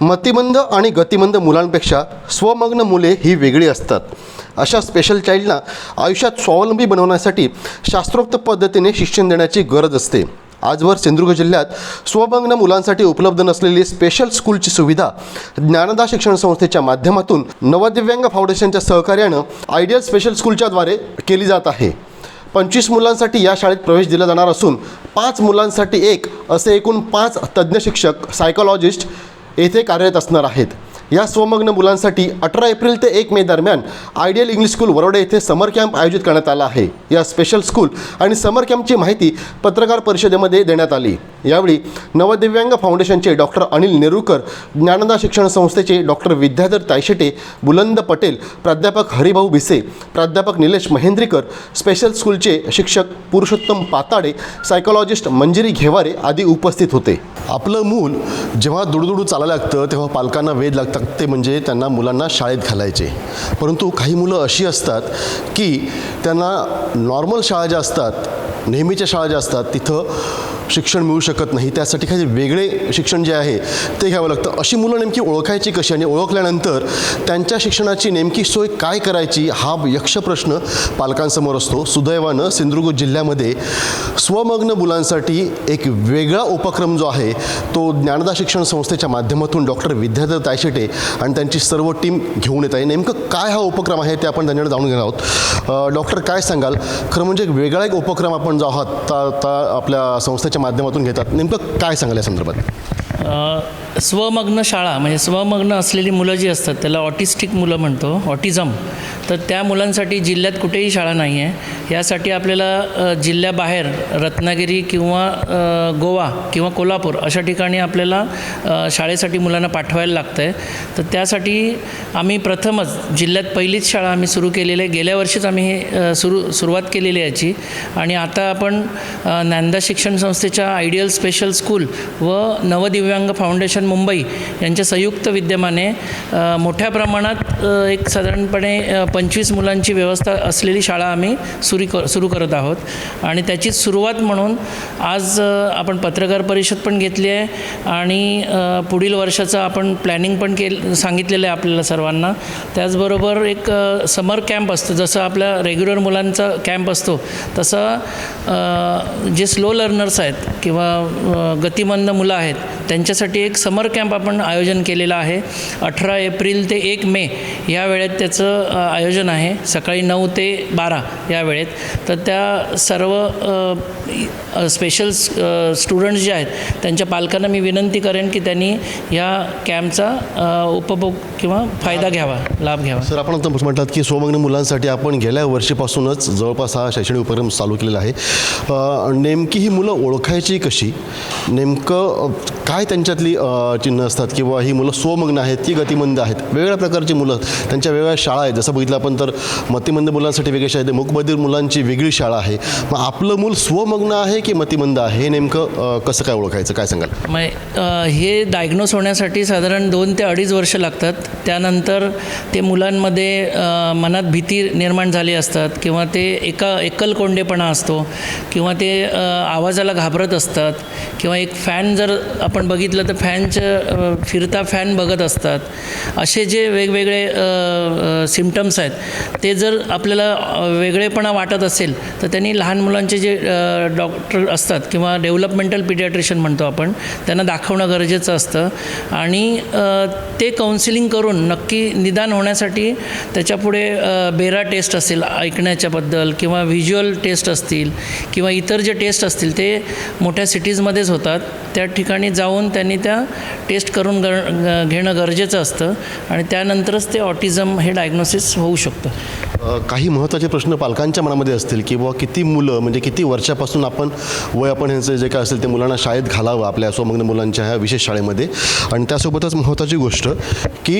मतिमंद आणि गतिमंद मुलांपेक्षा स्वमग्न मुले ही वेगळी असतात. अशा स्पेशल चाइल्डला आयुष्यात स्वावलंबी बनवण्यासाठी शास्त्रोक्त पद्धतीने शिक्षण देण्याची गरज असते. आजवर सिंधुदुर्ग जिल्ह्यात स्वमग्न मुलांसाठी उपलब्ध नसलेली स्पेशल स्कूलची सुविधा ज्ञानदा शिक्षण संस्थेच्या माध्यमातून नवदिव्यांग फाउंडेशनच्या सहकार्यानं आयडियल स्पेशल स्कूलच्याद्वारे केली जात आहे. पंचवीस मुलांसाठी या शाळेत प्रवेश दिला जाणार असून पाच मुलांसाठी एक असे एकूण पाच तज्ज्ञ शिक्षक सायकॉलॉजिस्ट येथे कार्यरत असणार आहेत. या स्वमग्न मुलांसाठी अठरा एप्रिल ते एक मे दरम्यान आयडियल इंग्लिश स्कूल वरोडे येथे समर कॅम्प आयोजित करण्यात आला आहे. या स्पेशल स्कूल आणि समर कॅम्पची माहिती पत्रकार परिषदेमध्ये देण्यात आली. यावेळी नवदिव्यांग फाउंडेशनचे डॉक्टर अनिल नेरुरकर ज्ञानदा शिक्षण संस्थेचे डॉक्टर विद्याधर तायशेटे बुलंद पटेल प्राध्यापक हरिभाऊ भिसे प्राध्यापक निलेश महेंद्रीकर स्पेशल स्कूलचे शिक्षक पुरुषोत्तम पाताडे सायकोलॉजिस्ट मंजिरी घेवारे आदी उपस्थित होते. आपलं मूल जेव्हा दुडदुडू चालायला लागतं तेव्हा पालकांना वेध लागतं. ते म्हणजे त्यांना मुलांना शाळेत घालायचे. परंतु काही मुलं अशी असतात की त्यांना नॉर्मल शाळा ज्या असतात नेहमीच्या शाळा ज्या असतात तिथं शिक्षण मिळू शकत नाही. त्यासाठी काही वेगळे शिक्षण जे आहे ते घ्यावं लागतं. अशी मुलं नेमकी ओळखायची कशी आणि ओळखल्यानंतर त्यांच्या शिक्षणाची नेमकी सोय काय करायची हा यक्ष प्रश्न पालकांसमोर असतो. सुदैवानं सिंधुदुर्ग जिल्ह्यामध्ये स्वमग्न मुलांसाठी एक वेगळा उपक्रम जो आहे तो ज्ञानदा शिक्षण संस्थेच्या माध्यमातून डॉक्टर विद्याधर तायशेटे आणि त्यांची सर्व टीम घेऊन येत आहे. नेमकं काय हा उपक्रम आहे ते आपण त्यांच्याकडे जाणून घेणार आहोत. डॉक्टर काय सांगाल? खरं म्हणजे एक वेगळा एक उपक्रम आपण जो आहोत ता आपल्या संस्थेच्या माध्यमातून घेतात. नेमकं काय सांगाल या संदर्भात? स्वमग्न शाळा म्हणजे स्वमग्न असलेली मुलं जी असतात त्याला ऑटिस्टिक मुलं म्हणतो ऑटिझम. तर त्या मुलांसाठी जिल्ह्यात कुठेही शाळा नाही आहे यासाठी आपल्याला जिल्ह्याबाहेर रत्नागिरी किंवा गोवा किंवा कोल्हापूर अशा ठिकाणी आपल्याला शाळेसाठी मुलांना पाठवायला लागतं आहे तर त्यासाठी आम्ही प्रथमच जिल्ह्यात पहिलीच शाळा आम्ही सुरू केलेली आहे. गेल्या वर्षीच आम्ही हे सुरू सुरुवात केलेली आहे याची. आणि आता आपण नांदा शिक्षण संस्थेच्या आयडियल स्पेशल स्कूल व नवदिव्यांग फाउंडेशन मुंबई यांच्या संयुक्त विद्यमाने मोठ्या प्रमाणात एक साधारणपणे पंचवीस मुलांची व्यवस्था असलेली शाळा आम्ही सुरू कर सुरू करत आहोत. आणि त्याची सुरुवात म्हणून आज आपण पत्रकार परिषद पण घेतली आहे आणि पुढील वर्षाचं आपण प्लॅनिंग पण केलं सांगितलेलं आहे आपल्याला सर्वांना. त्याचबरोबर एक समर कॅम्प असतो. जसं आपल्या रेग्युलर मुलांचा कॅम्प असतो तसं जे स्लो लर्नर्स आहेत किंवा गतिमंद मुलं आहेत त्यांच्यासाठी एक समर कॅम्प आपण आयोजन केलेलं आहे. अठरा एप्रिल ते एक मे या वेळेत त्याचं आयोजन आहे. सकाळी नऊ ते बारा या वेळेत. तर त्या सर्व स्पेशल स्टुडंट्स जे आहेत त्यांच्या पालकांना मी विनंती करेन की त्यांनी या कॅम्पचा उपभोग किंवा फायदा घ्यावा लाभ घ्यावा. सर आपण आता म्हटलात की स्वमग्न मुलांसाठी आपण गेल्या वर्षीपासूनच जवळपास हा शैक्षणिक उपक्रम चालू केलेला आहे. नेमकी ही मुलं ओळखायची कशी? नेमकं काय त्यांच्यातली चिन्ह असतात किंवा ही मुलं स्वमग्न आहेत की गतिमंद आहेत? वेगवेगळ्या प्रकारची मुलं त्यांच्या वेगळ्या शाळा आहेत. जसं बघितलं आपण तर मतिमंद मुलांसाठी वेगळी शाळा आहे मुकबधीर मुलांची वेगळी शाळा आहे. मग आपलं मूल स्वमग्न आहे की मतिमंद आहे? हे नेमकं कसं काय ओळखायचं? काय सांगाल? मग हे डायग्नोस होण्यासाठी साधारण दोन ते अडीच वर्ष लागतात. त्यानंतर ते मुलांमध्ये मनात भीती निर्माण झाली असतात किंवा ते एका एकलकोंडेपणा असतो. किंवा ते आवाजाला घाबरत असतात. किंवा एक फॅन जर आपण बघितलं तर फॅनचं फिरता फॅन बघत असतात. असे जे वेगवेगळे सिमटम्स आहेत ते जर आपल्याला वेगळेपणा वाटत असेल तर त्यांनी लहान मुलांचे जे डॉक्टर असतात किंवा डेव्हलपमेंटल पिडियाट्रिशियन म्हणतो आपण त्यांना दाखवणं गरजेचं असतं. आणि ते काउन्सिलिंग करून नक्की निदान होण्यासाठी त्याच्यापुढे बेरा टेस्ट असेल ऐकण्याच्याबद्दल किंवा व्हिज्युअल टेस्ट असतील किंवा इतर जे टेस्ट असतील ते मोठ्या सिटीजमध्येच होतात. त्या ठिकाणी जाऊन त्यांनी त्या टेस्ट करून गर ग- घेणं गरजेचं असतं आणि त्यानंतरच ते ऑटिझम हे डायग्नोसिस होऊ शकतं. काही महत्त्वाचे प्रश्न पालकांच्या मनामध्ये असतील की बाबा किती मुलं म्हणजे किती वर्षापासून आपण वय आपण ह्यांचं जे काय असेल ते मुलांना शाळेत घालावं आपल्या स्वमग्न मुलांच्या ह्या विशेष शाळेमध्ये. आणि त्यासोबतच महत्त्वाची गोष्ट की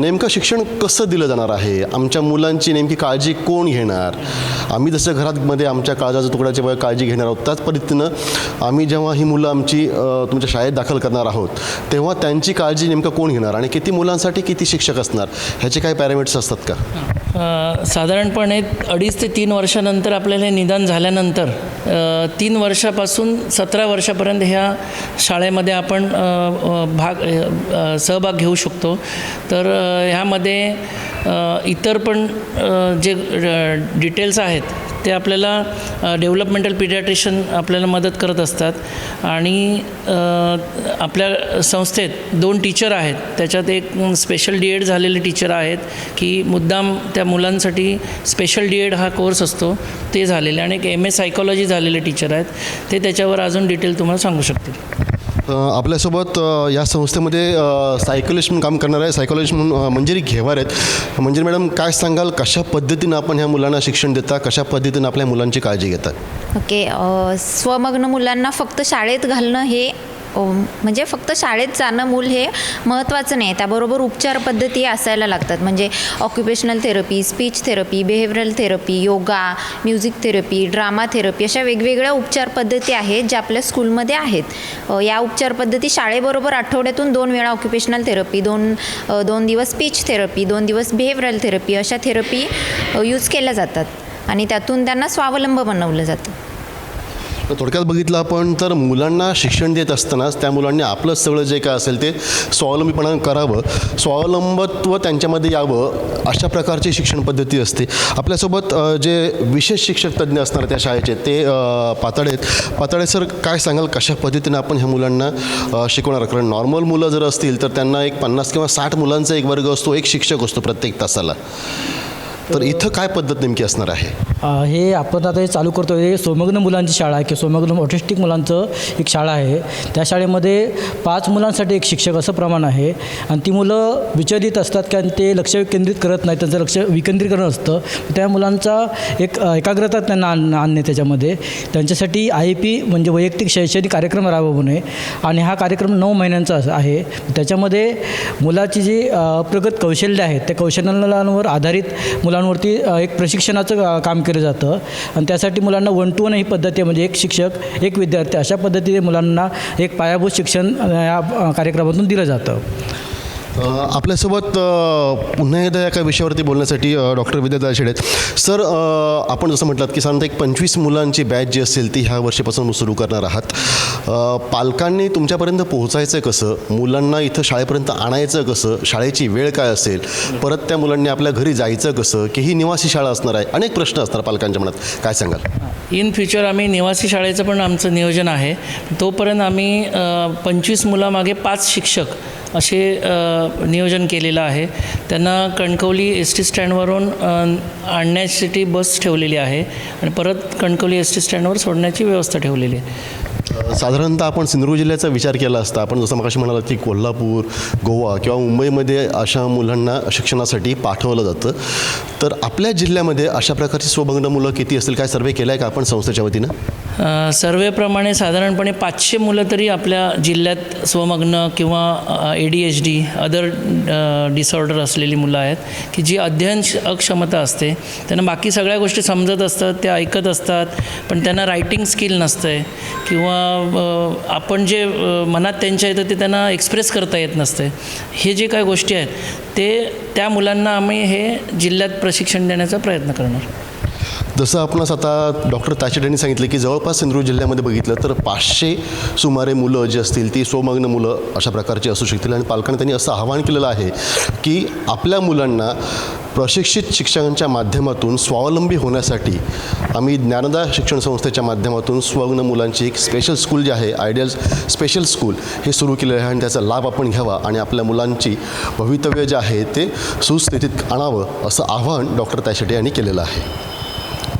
नेमकं शिक्षण कसं दिलं जाणार आहे? आमच्या मुलांची नेमकी काळजी कोण घेणार? आम्ही जसं घरातमध्ये आमच्या काळजाच्या तुकड्याच्या वय काळजी घेणार आहोत त्याच पद्धतीनं आम्ही जेव्हा ही मुलं आमची तुमच्या शाळेत दाखल करणार आहोत तेव्हा त्यांची काळजी नेमकं कोण घेणार? आणि किती मुलांसाठी किती शिक्षक असणार? ह्याचे काही पॅरामीटर्स असतात का? साधारणपणे अडीच ते तीन वर्षानंतर आपल्याला हे निदान झाल्यानंतर तीन वर्षापासून सतरा वर्षापर्यंत ह्या शाळेमध्ये आपण भाग सहभाग घेऊ शकतो. तर ह्यामध्ये इतर पण जे डिटेल्स आहेत ते आपल्याला डेव्हलपमेंटल पिडियाट्रिशन आपल्याला मदत करत असतात. आणि आपल्या संस्थेत दोन टीचर आहेत. त्याच्यात एक स्पेशल डी एड झालेले टीचर आहेत की मुद्दाम त्या मुलांसाठी स्पेशल डी एड हा कोर्स असतो. ते झालेले आणि एक एम ए सायकॉलॉजी झालेले टीचर आहेत. ते त्याच्यावर अजून डिटेल तुम्हाला सांगू शकतील. आपल्यासोबत या संस्थेमध्ये सायकोलॉजिस्ट म्हणून काम करणार आहे सायकोलॉजिस्ट म्हणून अ, मंजिरी घेवार आहेत. मंजिरी मॅडम काय सांगाल कशा पद्धतीनं आपण ह्या मुलांना शिक्षण देता? कशा पद्धतीनं आपल्या मुलांची काळजी घेतात? ओके अ, स्वमग्न मुलांना फक्त शाळेत घालणं हे म्हणजे फक्त शाळेत जाणं मूल हे महत्त्वाचं नाही. त्याबरोबर उपचार पद्धती असायला लागतात. म्हणजे occupational therapy speech therapy behavioural therapy yoga music therapy drama therapy अशा वेगवेगळ्या उपचार पद्धती आहेत ज्या आपल्या स्कूलमध्ये आहेत. या उपचार पद्धती शाळेबरोबर आठवड्यातून दोन वेळा ऑक्युपेशनल थेरपी दोन दोन दिवस स्पीच थेरपी दोन दिवस बिहेवियरल थेरपी अशा थेरपी यूज केल्या जातात. आणि त्यातून त्यांना स्वावलंब बनवलं जातं. तर थोडक्यात बघितलं आपण तर मुलांना शिक्षण देत असतानाच त्या मुलांनी आपलं सगळं जे काय असेल ते स्वावलंबीपणा करावं. स्वावलंबत्व त्यांच्यामध्ये यावं अशा प्रकारची शिक्षण पद्धती असते. आपल्यासोबत जे विशेष शिक्षक तज्ज्ञ असणार त्या शाळेचे ते पातळे आहेत. पातळे सर काय सांगाल कशा पद्धतीने आपण ह्या मुलांना शिकवणार? कारण नॉर्मल मुलं जर असतील तर त्यांना एक पन्नास किंवा साठ मुलांचा एक वर्ग असतो एक शिक्षक असतो प्रत्येक तासाला. तर इथं काय पद्धत नेमकी असणार आहे? हे आपण आता हे चालू करतो हे सोमग्न मुलांची शाळा आहे की सोमग्न ऑटिस्टिक मुलांचं एक शाळा आहे. त्या शाळेमध्ये पाच मुलांसाठी एक शिक्षक असं प्रमाण आहे. आणि ती मुलं विचलित असतात कारण ते लक्ष केंद्रित करत नाही त्यांचं लक्ष विकेंद्रीकरण असतं. त्या मुलांचा एक एकाग्रता त्यांना आण आणणे त्याच्यामध्ये. त्यांच्यासाठी आय पी म्हणजे वैयक्तिक शैक्षणिक कार्यक्रम राबवणे आणि हा कार्यक्रम नऊ महिन्यांचा आहे. त्याच्यामध्ये मुलाची जी प्रगत कौशल्य आहेत त्या कौशल्यांवर आधारित मुलांवरती एक प्रशिक्षणाचं काम केलं जातं. आणि त्यासाठी मुलांना वन टू वन ही पद्धती आहे. म्हणजे एक शिक्षक एक विद्यार्थी अशा पद्धतीने मुलांना एक पायाभूत शिक्षण या कार्यक्रमातून दिलं जातं. आपल्यासोबत पुन्हा एकदा एका विषयावरती बोलण्यासाठी डॉक्टर विद्या शेडे आहेत. सर आपण जसं म्हटलात की साधारणतः एक पंचवीस मुलांची बॅच जी असेल ती ह्या वर्षीपासून सुरू करणार आहात. पालकांनी तुमच्यापर्यंत पोहोचायचं कसं? मुलांना इथं शाळेपर्यंत आणायचं कसं? शाळेची वेळ काय असेल? परत त्या मुलांनी आपल्या घरी जायचं कसं? की ही निवासी शाळा असणार आहे? अनेक प्रश्न असणार पालकांच्या मनात. काय सांगाल? इन फ्युचर आम्ही निवासी शाळेचं पण आमचं नियोजन आहे. तोपर्यंत आम्ही पंचवीस मुलामागे पाच शिक्षक असे नियोजन केलेलं आहे. त्यांना कणकवली एस टी स्टँडवरून आणण्यासाठी बस ठेवलेली आहे. आणि परत कणकवली एस टी स्टँडवर सोडण्याची व्यवस्था ठेवलेली आहे. साधारणतः आपण सिंधुदुर्ग जिल्ह्याचा विचार केला असता आपण जसं मगाशी म्हणाला की कोल्हापूर गोवा किंवा मुंबईमध्ये अशा मुलांना शिक्षणासाठी पाठवलं जातं. तर आपल्या जिल्ह्यामध्ये अशा प्रकारची स्वभंग्न मुलं किती असतील? काय सर्वे केला आहे का आपण संस्थेच्या वतीनं? सर्वेप्रमाणे साधारणपणे पाचशे मुलं तरी आपल्या जिल्ह्यात स्वमग्न किंवा A D H D other disorder असलेली मुलं आहेत की जी अध्ययन अक्षमता असते. त्यांना बाकी सगळ्या गोष्टी समजत असतात त्या ऐकत असतात पण त्यांना रायटिंग स्किल नसतं किंवा आपण जे मनात त्यांच्या येतं ते त्यांना एक्सप्रेस करता येत नसते. हे जे काही गोष्टी आहेत ते त्या मुलांना आम्ही हे जिल्ह्यात प्रशिक्षण देण्याचा प्रयत्न करणार. जसं आपणास आता डॉक्टर ताचेड यांनी सांगितलं की जवळपास सिंधुदुर्ग जिल्ह्यामध्ये बघितलं तर पाचशे सुमारे मुलं जी असतील ती स्वमग्न मुलं अशा प्रकारची असू शकतील. आणि पालकांनी त्यांनी असं आवाहन केलेलं आहे की आपल्या मुलांना प्रशिक्षित शिक्षकांच्या माध्यमातून स्वावलंबी होण्यासाठी आम्ही ज्ञानदा शिक्षण संस्थेच्या माध्यमातून स्वग्न मुलांची एक स्पेशल स्कूल जे आहे आयडियल स्पेशल स्कूल हे सुरू केलेलं आहे. आणि त्याचा लाभ आपण घ्यावा आणि आपल्या मुलांची भवितव्य जे आहे ते सुस्थितीत आणावं असं आवाहन डॉक्टर तायशेटे यांनी केलेलं आहे.